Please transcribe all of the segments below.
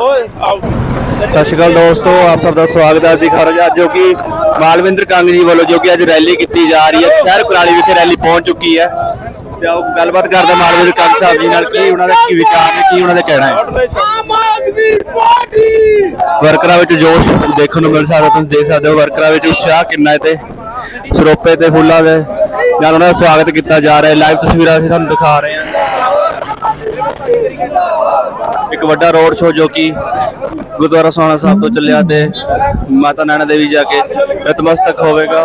ਓਏ ਆਓ। ਸਤਿ ਸ਼੍ਰੀ ਅਕਾਲ ਦੋਸਤੋ ਆਪ ਸਭ ਦਾ ਸਵਾਗਤ ਹੈ। ਅੱਜ ਦੀ ਖਬਰ ਅੱਜ ਜੋ ਕਿ ਮਾਲਵਿੰਦਰ ਕੰਗ ਜੀ ਵੱਲੋਂ ਜੋ ਕਿ ਅੱਜ ਰੈਲੀ ਕੀਤੀ ਜਾ ਰਹੀ ਹੈ। ਸ਼ਹਿਰ ਕੁਰਾਲੀ ਵਿਖੇ ਰੈਲੀ ਪਹੁੰਚ ਚੁੱਕੀ ਹੈ। ਤੇ ਆਓ ਗੱਲਬਾਤ ਕਰਦੇ ਹਾਂ ਮਾਲਵਿੰਦਰ ਕੰਗ ਸਾਹਿਬ ਜੀ ਨਾਲ। ਕੀ ਉਹਨਾਂ ਦੇ ਕੀ ਵਿਚਾਰ ਨੇ ਕੀ ਉਹਨਾਂ ਦਾ ਕਹਿਣਾ ਹੈ? ਆਮ ਆਦਮੀ ਪਾਰਟੀ ਵਰਕਰਾਂ ਵਿੱਚ ਜੋਸ਼ ਦੇਖਣ ਨੂੰ ਮਿਲ ਸਕਦਾ ਤੁਸੀਂ ਦੇਖ ਸਕਦੇ ਹੋ ਵਰਕਰਾਂ ਵਿੱਚ ਉਤਸ਼ਾਹ ਕਿੰਨਾ ਹੈ ਤੇ ਸਰੋਪੇ ਤੇ ਫੁੱਲਾਂ ਦੇ ਨਾਲ ਉਹਨਾਂ ਦਾ ਸਵਾਗਤ ਕੀਤਾ ਜਾ ਰਿਹਾ ਹੈ। ਲਾਈਵ ਤਸਵੀਰਾਂ ਅਸੀਂ ਤੁਹਾਨੂੰ ਦਿਖਾ ਰਹੇ ਹਾਂ। ਇੱਕ ਵੱਡਾ ਰੋਡ ਸ਼ੋਅ ਜੋ ਕਿ ਗੁਰਦੁਆਰਾ ਸੋਹਣਾ ਸਾਹਿਬ ਤੋਂ ਚੱਲਿਆ ਤੇ ਮਾਤਾ ਨੈਣਾ ਦੇਵੀ ਜਾ ਕੇ ਨਤਮਸਤਕ ਹੋਵੇਗਾ।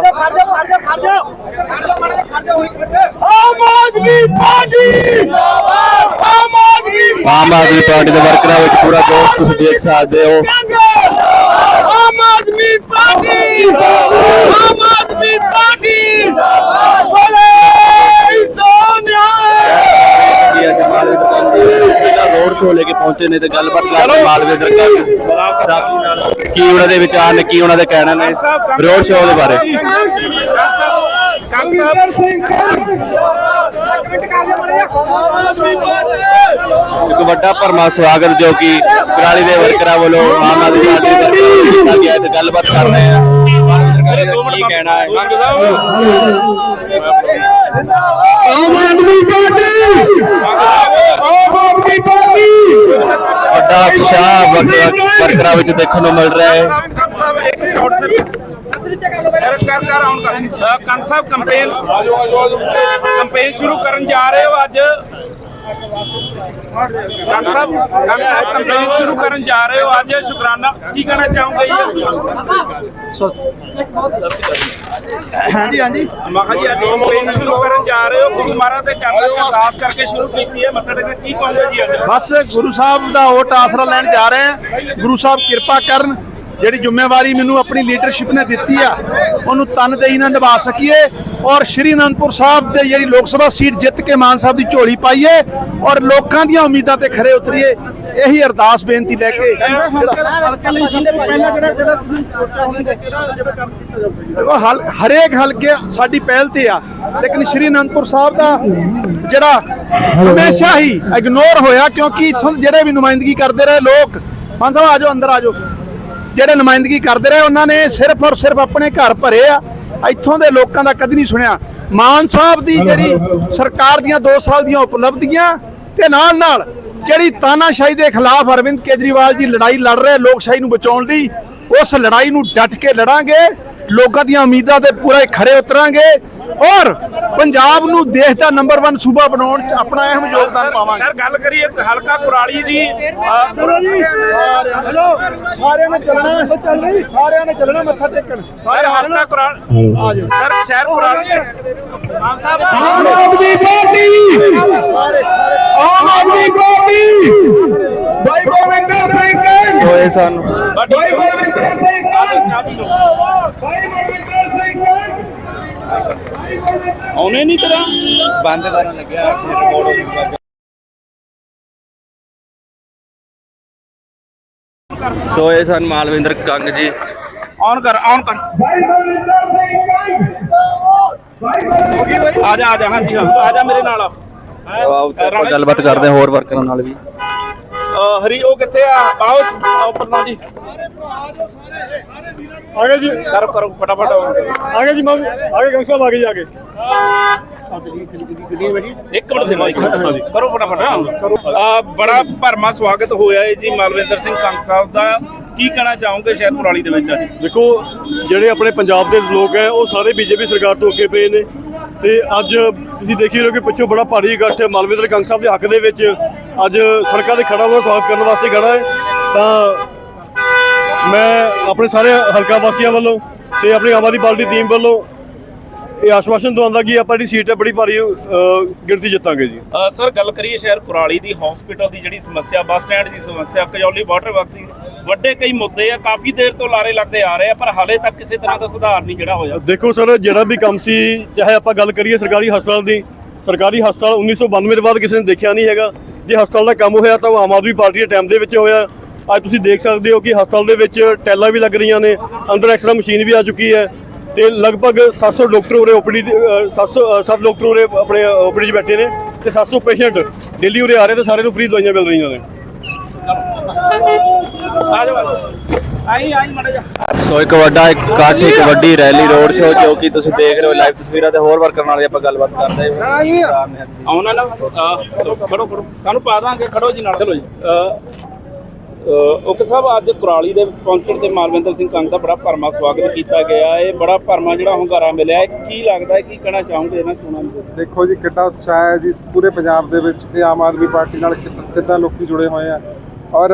ਆਮ ਆਦਮੀ ਪਾਰਟੀ ਆਮ ਆਦਮੀ ਆਮ ਆਦਮੀ ਪਾਰਟੀ ਦੇ ਵਰਕਰਾਂ ਵਿੱਚ ਪੂਰਾ ਜੋਸ਼ ਤੁਸੀਂ ਦੇਖ ਸਕਦੇ ਹੋ। ਆਮ ਆਦਮੀ ਪਾਰਟੀ! ਆਮ ਆਦਮੀ ਪਾਰਟੀ ਬੋਲੇ ਸੋਨਿਆ ਕੀ ਅੱਜ ਮਾਲਵਿੰਦਰ ਕੰਗ ਜੀ ਪਹਿਲਾ ਰੋਡ ਸ਼ੋਅ ਲੈ ਕੇ ਪਹੁੰਚੇ ਨੇ ਤੇ ਗੱਲਬਾਤ ਕਰਦੇ ਹਾਂ ਮਾਲਵਿੰਦਰ ਕੰਗ ਨਾਲ ਕੀ ਉਹਨਾਂ ਦੇ ਵਿਚਾਰ ਨੇ, ਕੀ ਉਹਨਾਂ ਦੇ ਕਹਿਣਾ ਨੇ ਰੋਡ ਸ਼ੋਅ ਦੇ ਬਾਰੇ? ਕੰਗ ਸਾਹਿਬ ਇੱਕ ਵੱਡਾ ਭਰਮਾ ਸਵਾਗਤ ਜੋ ਕਿ ਕੁਰਾਲੀ ਦੇ ਵਰਕਰਾਂ ਵੱਲੋਂ ਆਮ ਆਦਮੀ ਪਾਰਟੀ ਦੇ ਵਰਕਰਾਂ ਕੀਤਾ ਗਿਆ ਤੇ ਗੱਲਬਾਤ ਕਰ ਰਹੇ ਆ ਕੀ ਕਹਿਣਾ ਹੈ? ਆਮ ਆਦਮੀ ਪਾਰਟੀ! ਆਮ ਆਦਮੀ ਪਾਰਟੀ! ਵੱਡਾ ਉਤਸ਼ਾਹ ਵਰਕ- ਵਰਕਰਾਂ ਵਿੱਚ ਦੇਖਣ ਨੂੰ ਮਿਲ ਰਿਹਾ ਹੈ। ਕੰਗ ਸਾਹਿਬ ਕੰਪੇਨ ਕੰਪੇਨ ਸ਼ੁਰੂ ਕਰਨ ਜਾ ਰਹੇ ਹੋ ਅੱਜ। ਕੰਗ ਸਾਹਿਬ ਕੰਗ ਸਾਹਿਬ ਕੰਪੇਨ ਸ਼ੁਰੂ ਕਰਨ ਜਾ ਰਹੇ ਹੋ ਅੱਜ ਸ਼ੁਕਰਾਨਾ। ਕੀ ਕਹਿਣਾ ਚਾਹੋਗੇ ਜੀ? ਹਾਂਜੀ ਹਾਂਜੀ। ਮਹਾ ਜੀ ਅੱਜ ਕੰਪੇਨ ਸ਼ੁਰੂ ਕਰਨ ਜਾ ਰਹੇ ਹੋ। ਗੁਰੂ ਮਹਾਰਾਜ ਦੇ ਚਰਨਾਂ 'ਚ ਅਰਦਾਸ ਕਰਕੇ ਸ਼ੁਰੂ ਕੀਤੀ ਹੈ। ਮੱਥਾ ਟੇਕਣ ਕੀ ਕਹੋਗੇ ਜੀ ਅੱਜ? ਬਸ ਗੁਰੂ ਸਾਹਿਬ ਦਾ ਓਟ ਆਸਰਾ ਲੈਣ ਜਾ ਰਹੇ ਹਾਂ। ਗੁਰੂ ਸਾਹਿਬ ਕਿਰਪਾ ਕਰਨ। ਜਿਹੜੀ ਜ਼ਿੰਮੇਵਾਰੀ ਮੈਨੂੰ ਆਪਣੀ ਲੀਡਰਸ਼ਿਪ ਨੇ ਦਿੱਤੀ ਆ ਉਹਨੂੰ ਤਨ ਦੇਈ ਨਾਲ ਨਿਭਾ ਸਕੀਏ ਔਰ ਸ਼੍ਰੀ ਅਨੰਦਪੁਰ ਸਾਹਿਬ ਦੇ ਜਿਹੜੀ ਲੋਕ ਸਭਾ ਸੀਟ ਜਿੱਤ ਕੇ ਮਾਨ ਸਾਹਿਬ ਦੀ ਝੋਲੀ ਪਾਈਏ ਔਰ ਲੋਕਾਂ ਦੀਆਂ ਉਮੀਦਾਂ ਤੇ ਖਰੇ ਉਤਰੀਏ ਇਹੀ ਅਰਦਾਸ ਬੇਨਤੀ ਲੈ ਕੇ ਦੇਖੋ ਹਲ ਹਰੇਕ ਹਲਕੇ ਸਾਡੀ ਪਹਿਲ ਤੇ ਆ ਲੇਕਿਨ ਸ਼੍ਰੀ ਅਨੰਦਪੁਰ ਸਾਹਿਬ ਦਾ ਜਿਹੜਾ ਹਮੇਸ਼ਾ ਹੀ ਇਗਨੋਰ ਹੋਇਆ ਕਿਉਂਕਿ ਇੱਥੋਂ ਜਿਹੜੇ ਵੀ ਨੁਮਾਇੰਦਗੀ ਕਰਦੇ ਰਹੇ ਲੋਕ ਮਾਨ ਸਾਹਿਬ ਆਜੋ ਅੰਦਰ ਆਜੋ ਜਿਹੜੇ ਨੁਮਾਇੰਦਗੀ ਕਰਦੇ ਰਹੇ ਉਹਨਾਂ ਨੇ ਸਿਰਫ ਔਰ ਸਿਰਫ ਆਪਣੇ ਘਰ ਭਰੇ ਆ। ਇੱਥੋਂ ਦੇ ਲੋਕਾਂ ਦਾ ਕਦੀ ਨਹੀਂ ਸੁਣਿਆ। ਮਾਨ ਸਾਹਿਬ ਦੀ ਜਿਹੜੀ ਸਰਕਾਰ ਦੀਆਂ 2 ਸਾਲ ਦੀਆਂ ਉਪਲਬਧੀਆਂ ਤੇ ਨਾਲ ਨਾਲ ਜਿਹੜੀ ਤਾਨਾਸ਼ਾਹੀ ਦੇ ਖਿਲਾਫ ਅਰਵਿੰਦ ਕੇਜਰੀਵਾਲ ਜੀ ਲੜਾਈ ਲੜ ਰਹੇ ਲੋਕਸ਼ਾਹੀ ਨੂੰ ਬਚਾਉਣ ਲਈ ਉਸ ਲੜਾਈ ਨੂੰ ਡਟ ਕੇ ਲੜਾਂਗੇ। ਲੋਕਾਂ ਦੀਆਂ ਉਮੀਦਾਂ ਤੇ ਪੂਰਾ ਖਰੇ ਉਤਰਾਂਗੇ ਔਰ ਪੰਜਾਬ ਨੂੰ ਦੇਸ਼ ਦਾ ਨੰਬਰ 1 ਸੂਬਾ ਬਣਾਉਣ ਚ ਆਪਣਾ ਅਹਿਮ ਯੋਗਦਾਨ ਪਾਵਾਂਗੇ। ਸਰ ਗੱਲ ਕਰੀਏ ਹਲਕਾ ਕੁਰਾਲੀ ਦੀ ਸਾਰਿਆਂ ਨੇ ਚੱਲਣਾ ਸਾਰਿਆਂ ਨੇ ਚੱਲਣਾ ਮੱਥਾ ਟੇਕਣ। ਸਰ ਹਲਕਾ ਕੁਰਾਲੀ ਆਜੋ ਸਰ ਸ਼ਹਿਰ ਕੁਰਾਲੀ। ਆਮ ਆਦਮੀ ਪਾਰਟੀ। ਆਮ ਆਦਮੀ ਪਾਰਟੀ। ਭਾਈ ਗੋਵਿੰਦਰ ਸਿੰਘ ਸੋ ਇਹ ਸਾਨੂੰ ਭਾਈ ਸਿੰਘ ਭਾਈ ਬਲਵਿੰਦਰ ਸਿੰਘ ਆਉਣੇ ਨਹੀਂ ਤੇਰਾ? ਬੰਦ ਕਰਨ ਲੱਗਿਆ ਰਿਕਾਰਡ ਹੋ ਜੂਗਾ ਸੋ ਇਹ ਸਨ ਮਾਲਵਿੰਦਰ ਕੰਗ ਜੀ। ਆਨ ਕਰ ਆਨ ਕਰ। ਆ ਜਾ ਆ ਜਾ ਹਾਂ ਜੀ ਹਾਂ ਆ ਜਾ ਮੇਰੇ ਨਾਲ ਆਓ ਆਪਾਂ ਗੱਲਬਾਤ ਕਰਦੇ ਹਾਂ ਹੋਰ ਵਰਕਰਾਂ ਨਾਲ ਵੀ। ਅ, ਹਰੀ ਉਹ ਕਿੱਥੇ ਆ? ਆਓ ਆਓ ਪ੍ਰਧਾਨ ਜੀ। ਆਗੇ ਜੀ। ਕਰੋ ਕਰੋ ਫਟਾਫਟ ਆਗੇ ਜੀ ਮਾਮੀ ਆਗੇ ਗੰਗ ਸਾਹਿਬ ਆਗੇ ਜਾ ਕੇ ਇੱਕ ਮਿੰਟ ਦੇ ਮਾਈਕ ਕਰੋ ਫਟਾਫਟ। ਅ, ਬੜਾ ਭਰਮਾ ਸਵਾਗਤ ਹੋਇਆ ਹੈ ਜੀ ਮਲਵਿੰਦਰ ਸਿੰਘ ਕੰਗ ਸਾਹਿਬ ਦਾ। ਕੀ ਕਹਿਣਾ ਚਾਹੋਗੇ ਸ਼ਹਿਰ ਕੁਰਾਲੀ ਦੇ ਵਿੱਚ ਅੱਜ? ਦੇਖੋ ਜਿਹੜੇ ਆਪਣੇ ਪੰਜਾਬ ਦੇ ਲੋਕ ਹੈ ਉਹ ਸਾਰੇ ਬੀਜੇਪੀ ਸਰਕਾਰ ਤੋਂ ਅੱਗੇ ਪਏ ਨੇ। ਤੇ ਅੱਜ ਤੁਸੀਂ ਦੇਖੀ ਰਹੇ ਹੋ ਕਿ ਪਿੱਛੋਂ ਬੜਾ ਭਾਰੀ ਇਕੱਠ ਮਾਲਵਿੰਦਰ ਕੰਗ ਸਾਹਿਬ ਦੇ ਹੱਕ ਦੇ ਵਿੱਚ ਅੱਜ ਸੜਕਾਂ ਤੇ ਖੜਾ ਹੋਇਆ ਸਵਾਗਤ ਕਰਨ ਵਾਸਤੇ ਖੜਾ ਹੈ। ਤਾਂ ਮੈਂ ਆਪਣੇ ਸਾਰੇ ਹਲਕਾ ਵਾਸੀਆਂ ਵੱਲੋਂ ਤੇ ਆਪਣੀ ਆਮ ਆਦਮੀ ਪਾਰਟੀ ਟੀਮ ਵੱਲੋਂ ਇਹ ਆਸ਼ਵਾਸਨ ਦਵਾਉਂਦਾ ਕਿ ਆਪਾਂ ਜਿਹੜੀ ਸੀਟ ਹੈ ਬੜੀ ਭਾਰੀ ਗਿਣਤੀ ਜਿੱਤਾਂਗੇ ਜੀ। ਅ, ਸਰ ਗੱਲ ਕਰੀਏ ਸ਼ਹਿਰ ਕੁਰਾਲੀ ਦੀ ਹਸਪੀਟਲ ਦੀ ਜਿਹੜੀ ਸਮੱਸਿਆ ਬੱਸ ਸਟੈਂਡ ਦੀ ਸਮੱਸਿਆ ਕਜੌਲੀ ਵਾਟਰ ਬਾਕਸਿੰਗ ਵੱਡੇ ਕਈ ਮੁੱਦੇ ਆ ਕਾਫੀ ਦੇਰ ਤੋਂ ਲਾਰੇ ਲੱਗਦੇ ਆ ਰਹੇ ਆ ਪਰ ਹਾਲੇ ਤੱਕ ਕਿਸੇ ਤਰ੍ਹਾਂ ਦਾ ਸੁਧਾਰ ਨਹੀਂ ਜਿਹੜਾ ਹੋਇਆ। ਦੇਖੋ ਸਰ ਜਿਹੜਾ ਵੀ ਕੰਮ ਸੀ ਚਾਹੇ ਆਪਾਂ ਗੱਲ ਕਰੀਏ ਸਰਕਾਰੀ ਹਸਪਤਾਲ ਦੀ ਸਰਕਾਰੀ ਹਸਪਤਾਲ 1992 ਦੇ ਬਾਅਦ ਕਿਸੇ ਨੇ ਦੇਖਿਆ ਨਹੀਂ ਹੈਗਾ। ਜੇ ਹਸਪਤਾਲ ਦਾ ਕੰਮ ਹੋਇਆ ਤਾਂ ਉਹ ਆਮ ਆਦਮੀ ਪਾਰਟੀ ਦੇ ਟਾਈਮ ਦੇ ਵਿੱਚ ਹੋਇਆ। ਅੱਜ ਤੁਸੀਂ ਦੇਖ ਸਕਦੇ ਹੋ ਕਿ ਹਸਪਤਾਲ ਦੇ ਵਿੱਚ ਟੈਲਾਂ ਵੀ ਲੱਗ ਰਹੀਆਂ ਨੇ ਅੰਦਰ ਐਕਸਰਾ ਮਸ਼ੀਨ ਵੀ ਆ ਚੁੱਕੀ ਹੈ। ਤੇ ਲਗਭਗ 700 ਡਾਕਟਰ ਉਰੇ ਓਪੀਡੀ 700 ਅ, ਸੱਤ ਡਾਕਟਰ ਉਰੇ ਆਪਣੇ ਓਪੀਡੀ 'ਚ ਬੈਠੇ ਨੇ ਤੇ 700 ਪੇਸ਼ੈਂਟ ਦਿੱਲੀ ਉਰੇ ਆ ਰਹੇ ਤੇ ਸਾਰੇ ਨੂੰ ਫ੍ਰੀ ਦਵਾਈਆਂ ਮਿਲ ਰਹੀਆਂ ਨੇ। ਆ ਜਾ ਆਈ ਆਈ ਮੜਾ ਜਾ ਸੋ ਇੱਕ ਵੱਡਾ ਇਕੱਠ ਇੱਕ ਵੱਡੀ ਰੈਲੀ ਰੋਡ ਸ਼ੋਅ ਜੋ ਕਿ ਤੁਸੀਂ ਦੇਖ ਰਹੇ ਹੋ ਲਾਈਵ ਤਸਵੀਰਾਂ ਤੇ ਹੋਰ ਵਰਕਰ ਨਾਲ ਵੀ ਆਪਾਂ ਗੱਲਬਾਤ ਕਰਦੇ ਹਾਂ। ਆਉਣਾ ਨਾ। ਖੜੋ ਖੜੋ ਤੁਹਾਨੂੰ ਪਾ ਦਾਂਗੇ ਖੜੋ ਜੀ ਨਾਲ। ਚਲੋ ਜੀ। ਓਕੇ ਸਾਹਿਬ ਅੱਜ ਕੁਰਾਲੀ ਦੇ ਪਹੁੰਚਣ ਤੇ ਮਾਲਵਿੰਦਰ ਸਿੰਘ ਕੰਗ ਦਾ ਬੜਾ ਭਰਮਾ ਸਵਾਗਤ ਕੀਤਾ ਗਿਆ ਇਹ ਬੜਾ ਭਰਮਾ ਜਿਹੜਾ ਹੁੰਗਾਰਾ ਮਿਲਿਆ ਹੈ। ਕੀ ਲੱਗਦਾ ਹੈ ਕੀ ਕਹਿਣਾ ਚਾਹੋਗੇ ਇਹਨਾਂ ਚੋਣਾਂ ਨੂੰ? ਦੇਖੋ ਜੀ ਕਿੱਡਾ ਉਤਸ਼ਾਹ ਹੈ ਜੀ ਪੂਰੇ ਪੰਜਾਬ ਦੇ ਵਿੱਚ ਕਿ ਆਮ ਆਦਮੀ ਪਾਰਟੀ ਨਾਲ ਕਿੱਦਾਂ ਲੋਕੀ ਜੁੜੇ ਹੋਏ ਆ। ਔਰ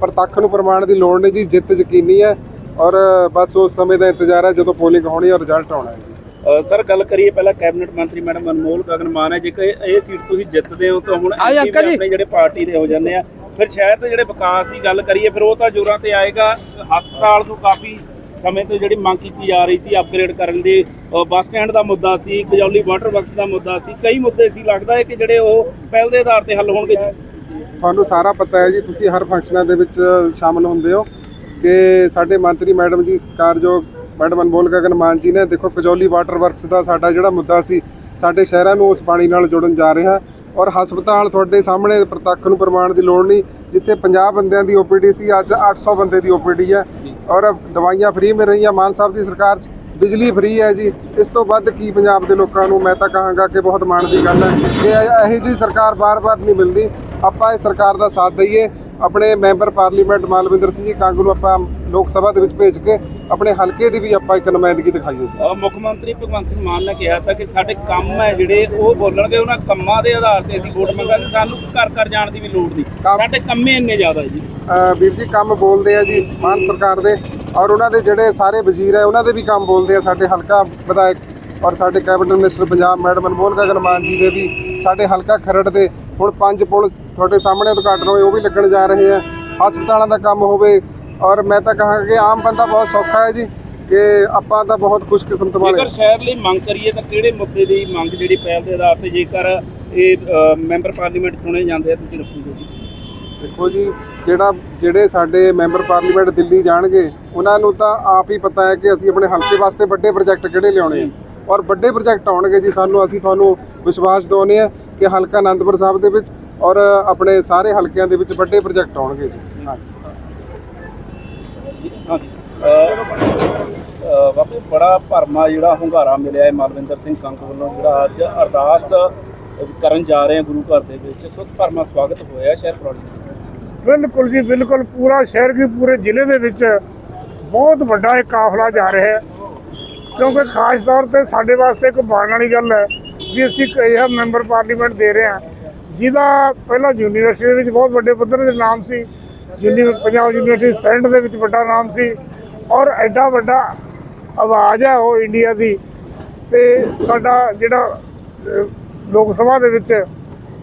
ਪ੍ਰਤੱਖ ਨੂੰ ਪ੍ਰਮਾਣ ਦੀ ਲੋੜ ਨਹੀਂ ਜੀ ਜਿੱਤ ਯਕੀਨੀ ਹੈ। ਔਰ ਬਸ ਉਸ ਸਮੇਂ ਦਾ ਇੰਤਜ਼ਾਰ ਹੈ ਜਦੋਂ ਪੋਲਿੰਗ ਹੋਣੀ ਔਰ ਰਿਜ਼ਲਟ ਆਉਣਾ ਹੈ ਜੀ। ਸਰ ਗੱਲ ਕਰੀਏ ਪਹਿਲਾਂ ਕੈਬਨਿਟ ਮੰਤਰੀ ਮੈਡਮ ਅਨਮੋਲ ਗਗਨ ਮਾਨ ਹੈ। ਜੇਕਰ ਇਹ ਸੀਟ ਤੁਸੀਂ ਜਿੱਤਦੇ ਹੋ ਤਾਂ ਹੁਣ ਆਪਣੇ ਜਿਹੜੇ ਪਾਰਟੀ ਦੇ ਹੋ ਜਾਂਦੇ ਆ ਫਿਰ ਸ਼ਾਇਦ ਜਿਹੜੇ ਵਿਕਾਸ ਦੀ ਗੱਲ ਕਰੀਏ, ਫਿਰ ਉਹ ਤਾਂ ਜ਼ੋਰਾਂ ਤੇ ਆਏਗਾ। ਹਸਪਤਾਲ ਨੂੰ ਕਾਫੀ ਸਮੇਂ ਤੋਂ ਜਿਹੜੀ ਮੰਗ ਕੀਤੀ ਜਾ ਰਹੀ ਸੀ ਅਪਗ੍ਰੇਡ ਕਰਨ ਦੀ। ਬੱਸ ਸਟੈਂਡ ਦਾ ਮੁੱਦਾ ਸੀ, ਕਜੌਲੀ ਵਾਟਰ ਵਰਕਸ ਦਾ ਮੁੱਦਾ ਸੀ। ਕਈ ਮੁੱਦੇ ਸੀ, ਲੱਗਦਾ ਹੈ ਕਿ ਜਿਹੜੇ ਉਹ ਪਹਿਲ ਦੇ ਆਧਾਰ ਤੇ ਹੱਲ ਹੋਣਗੇ। ਤੁਹਾਨੂੰ ਸਾਰਾ ਪਤਾ ਹੈ ਜੀ, ਤੁਸੀਂ ਹਰ ਫੰਕਸ਼ਨਾਂ ਦੇ ਵਿੱਚ ਸ਼ਾਮਲ ਹੁੰਦੇ ਹੋ ਕਿ ਸਾਡੇ ਮੰਤਰੀ ਮੈਡਮ ਜੀ, ਸਤਿਕਾਰਯੋਗ ਮੈਡਮ ਅਨਮੋਲ ਗਗਨ ਮਾਨ ਜੀ ਨੇ, ਦੇਖੋ ਕਜੌਲੀ ਵਾਟਰ ਵਰਕਸ ਦਾ ਸਾਡਾ ਜਿਹੜਾ ਮੁੱਦਾ ਸੀ, ਸਾਡੇ ਸ਼ਹਿਰਾਂ ਨੂੰ ਉਸ ਪਾਣੀ ਨਾਲ ਜੁੜਨ ਜਾ ਰਿਹਾ ਔਰ ਹਸਪਤਾਲ ਤੁਹਾਡੇ ਸਾਹਮਣੇ ਪ੍ਰਤੱਖ ਨੂੰ ਪ੍ਰਮਾਣ ਦੀ ਲੋੜ ਨਹੀਂ ਜਿੱਥੇ 50 ਬੰਦਿਆਂ ਦੀ ਓਪੀਡੀ ਸੀ ਅੱਜ 800 ਬੰਦੇ ਦੀ ਓਪੀਡੀ ਹੈ। ਔਰ ਦਵਾਈਆਂ ਫ੍ਰੀ ਮਿਲ ਰਹੀਆਂ ਮਾਨ ਸਾਹਿਬ ਦੀ ਸਰਕਾਰ 'ਚ ਬਿਜਲੀ ਫ੍ਰੀ ਹੈ ਜੀ। ਇਸ ਤੋਂ ਵੱਧ ਕੀ ਪੰਜਾਬ ਦੇ ਲੋਕਾਂ ਨੂੰ ਮੈਂ ਤਾਂ ਕਹਾਂਗਾ ਕਿ ਬਹੁਤ ਮਾਣ ਦੀ ਗੱਲ ਹੈ ਕਿ ਇਹ- ਇਹੋ ਜੀ ਸਰਕਾਰ ਬਾਰ-ਬਾਰ ਨਹੀਂ ਮਿਲਦੀ। ਆਪਾਂ ਇਸ ਸਰਕਾਰ ਦਾ ਸਾਥ ਦਈਏ। ਆਪਣੇ ਮੈਂਬਰ ਪਾਰਲੀਮੈਂਟ ਮਾਲਵਿੰਦਰ ਸਿੰਘ ਜੀ ਕੰਗ ਨੂੰ ਆਪਾਂ ਲੋਕ ਸਭਾ ਦੇ ਵਿੱਚ ਭੇਜ ਕੇ ਆਪਣੇ ਹਲਕੇ ਦੀ ਵੀ ਆਪਾਂ ਇੱਕ ਨੁਮਾਇੰਦਗੀ ਦਿਖਾਈਏ ਜੀ। ਮੁੱਖ ਮੰਤਰੀ ਭਗਵੰਤ ਸਿੰਘ ਮਾਨ ਨੇ ਕਿਹਾ ਤਾਂ ਕਿ ਸਾਡੇ ਕੰਮ ਹੈ ਜਿਹੜੇ ਉਹ ਬੋਲਣਗੇ ਉਹਨਾਂ ਕੰਮਾਂ ਦੇ ਆਧਾਰ ਤੇ ਅਸੀਂ ਵੋਟ ਮੰਗਾਂਗੇ। ਸਾਨੂੰ ਘਰ ਘਰ ਜਾਣ ਦੀ ਵੀ ਲੋੜ ਨਹੀਂ। ਸਾਡੇ ਕੰਮੇ ਇੰਨੇ ਜ਼ਿਆਦਾ ਹੈ ਜੀ। ਵੀਰ ਜੀ ਕੰਮ ਬੋਲਦੇ ਆ ਜੀ ਮਾਨ ਸਰਕਾਰ ਦੇ ਔਰ ਉਹਨਾਂ ਦੇ ਜਿਹੜੇ ਸਾਰੇ ਵਜ਼ੀਰ ਹੈ ਉਹਨਾਂ ਦੇ ਵੀ ਕੰਮ ਬੋਲਦੇ ਆ ਸਾਡੇ ਹਲਕਾ ਵਿਧਾਇਕ ਔਰ ਸਾਡੇ cabinet minister Punjab madam Anmol Gagan Maan ji ਦੇ ਵੀ ਸਾਡੇ ਹਲਕਾ ਖਰੜ ਦੇ ਹੁਣ ਪੰਜ ਪੁਲ ਤੁਹਾਡੇ ਸਾਹਮਣੇ ਉਦਘਾਟਨ ਹੋਏ ਉਹ ਵੀ ਲੱਗਣ ਜਾ ਰਹੇ ਆ। ਹਸਪਤਾਲਾਂ ਦਾ ਕੰਮ ਹੋਵੇ ਔਰ ਮੈਂ ਤਾਂ ਕਹਾਂਗਾ ਕਿ ਆਮ ਬੰਦਾ ਬਹੁਤ ਸੌਖਾ ਹੈ ਜੀ ਕਿ ਆਪਾਂ ਤਾਂ ਬਹੁਤ ਖੁਸ਼ਕਿਸਮਤ ਵਾਲੇ ਜੇਕਰ ਸ਼ਹਿਰ ਲਈ ਮੰਗ ਕਰੀਏ ਤਾਂ ਕਿਹੜੇ ਮੁੱਦੇ ਦੀ ਮੰਗ ਜਿਹੜੀ ਪਹਿਲ ਦੇ ਆਧਾਰ ਤੇ ਜੇਕਰ ਇਹ ਮੈਂਬਰ ਪਾਰਲੀਮੈਂਟ ਚੁਣੇ ਜਾਂਦੇ ਆ ਤੁਸੀਂ ਰੱਖੋਗੇ ਜੀ? ਦੇਖੋ ਜੀ ਜਿਹੜਾ ਜਿਹੜੇ ਸਾਡੇ ਮੈਂਬਰ ਪਾਰਲੀਮੈਂਟ ਦਿੱਲੀ ਜਾਣਗੇ ਉਹਨਾਂ ਨੂੰ ਤਾਂ ਆਪ ਹੀ ਪਤਾ ਹੈ ਕਿ ਅਸੀਂ ਆਪਣੇ ਹਲਕੇ ਵਾਸਤੇ ਵੱਡੇ ਪ੍ਰੋਜੈਕਟ ਕਿਹੜੇ ਲਿਆਉਣੇ ਆ। ਔਰ ਵੱਡੇ ਪ੍ਰੋਜੈਕਟ ਆਉਣਗੇ ਜੀ ਸਾਨੂੰ ਅਸੀਂ ਤੁਹਾਨੂੰ ਵਿਸ਼ਵਾਸ ਦਿਵਾਉਂਦੇ ਆ ਕਿ ਹਲਕਾ ਆਨੰਦਪੁਰ ਸਾਹਿਬ ਦੇ ਵਿੱਚ ਔਰ ਆਪਣੇ ਸਾਰੇ ਹਲਕਿਆਂ ਦੇ ਵਿੱਚ ਵੱਡੇ ਪ੍ਰੋਜੈਕਟ ਆਉਣਗੇ ਜੀ। ਹਾਂਜੀ। ਹਾਂਜੀ ਬਾਪੂ ਬੜਾ ਭਰਮਾ ਜਿਹੜਾ ਹੁੰਗਾਰਾ ਮਿਲਿਆ ਹੈ ਮਾਲਵਿੰਦਰ ਸਿੰਘ ਕੰਕ ਵੱਲੋਂ ਜਿਹੜਾ ਅੱਜ ਅਰਦਾਸ ਕਰਨ ਜਾ ਰਹੇ ਆ ਗੁਰੂ ਘਰ ਦੇ ਵਿੱਚ। ਸੋ ਭਰਮਾ ਸਵਾਗਤ ਹੋਇਆ ਸ਼ਹਿਰ ਵਿੱਚ। ਬਿਲਕੁਲ ਜੀ ਬਿਲਕੁਲ ਪੂਰਾ ਸ਼ਹਿਰ ਕੀ ਪੂਰੇ ਜ਼ਿਲ੍ਹੇ ਦੇ ਵਿੱਚ ਬਹੁਤ ਵੱਡਾ ਇਹ ਕਾਫਲਾ ਜਾ ਰਿਹਾ ਹੈ। ਕਿਉਂਕਿ ਖਾਸ ਤੌਰ ਤੇ ਸਾਡੇ ਵਾਸਤੇ ਇੱਕ ਮਾਣ ਵਾਲੀ ਗੱਲ ਹੈ ਵੀ ਅਸੀਂ ਇੱਕ ਅਜਿਹਾ ਮੈਂਬਰ ਪਾਰਲੀਮੈਂਟ ਦੇ ਰਹੇ ਹਾਂ, ਜਿਹਦਾ ਪਹਿਲਾਂ ਯੂਨੀਵਰਸਿਟੀ ਦੇ ਵਿੱਚ ਬਹੁਤ ਵੱਡੇ ਪੱਧਰ ਦੇ ਨਾਮ ਸੀ, ਯੂਨੀ, ਪੰਜਾਬ ਯੂਨੀਵਰਸਿਟੀ ਸੈਂਟ ਦੇ ਵਿੱਚ ਵੱਡਾ ਨਾਮ ਸੀ, ਔਰ ਐਡਾ ਵੱਡਾ ਆਵਾਜ਼ ਹੈ ਉਹ ਇੰਡੀਆ ਦੀ, ਤੇ ਸਾਡਾ ਜਿਹੜਾ ਲੋਕ ਸਭਾ ਦੇ ਵਿੱਚ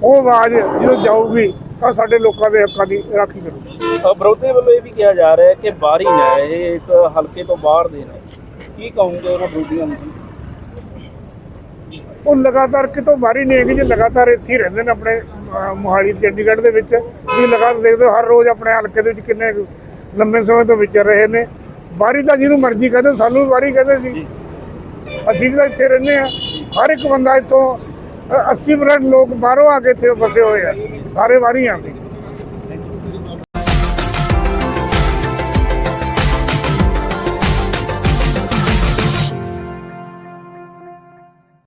ਉਹ ਆਵਾਜ਼ ਜਦੋਂ ਜਾਊਗੀ, ਤਾਂ ਸਾਡੇ ਲੋਕਾਂ ਦੇ ਹੱਕਾਂ ਦੀ ਰਾਖੀ ਕਰੂਗੀ। ਵਿਰੋਧੀ ਵੱਲੋਂ ਇਹ ਵੀ ਕਿਹਾ ਜਾ ਰਿਹਾ ਹੈ ਕਿ ਬਾਹਰੀ ਨੇ ਇਹ ਇਸ ਹਲਕੇ ਤੋਂ ਬਾਹਰ ਦੇ ਨੇ। ਕੀ ਕਹੋਗੇ ਉਹਨਾਂ ਵਿਰੋਧੀਆਂ ਨੂੰ? ਉਹ ਲਗਾਤਾਰ ਕਿਤੋਂ ਬਾਹਰੀ ਨਹੀਂ ਹੈਗੀ ਜੀ ਲਗਾਤਾਰ ਇੱਥੇ ਹੀ ਰਹਿੰਦੇ ਨੇ ਆਪਣੇ ਅਹ, ਮੋਹਾਲੀ ਚੰਡੀਗੜ੍ਹ ਦੇ ਵਿੱਚ। ਵੀ ਲਗਾਤਾਰ ਦੇਖਦੇ ਹੋ ਹਰ ਰੋਜ਼ ਆਪਣੇ ਹਲਕੇ ਦੇ ਵਿੱਚ ਕਿੰਨੇ ਕੁ ਲੰਬੇ ਸਮੇਂ ਤੋਂ ਵਿਚਰ ਰਹੇ ਨੇ। ਬਾਹਰੀ ਤਾਂ ਜਿਹਨੂੰ ਮਰਜ਼ੀ ਕਹਿੰਦੇ ਸਾਨੂੰ ਵੀ ਬਾਹਰੀ ਕਹਿੰਦੇ ਸੀ। ਅਸੀਂ ਵੀ ਤਾਂ ਇੱਥੇ ਰਹਿੰਦੇ ਆ ਹਰ ਇੱਕ ਬੰਦਾ ਇੱਥੋਂ ਅ, 80% ਲੋਕ ਬਾਹਰੋਂ ਆ ਕੇ ਇੱਥੇ ਵਸੇ ਹੋਏ ਆ। ਸਾਰੇ ਬਾਹਰੀ ਆ ਸੀ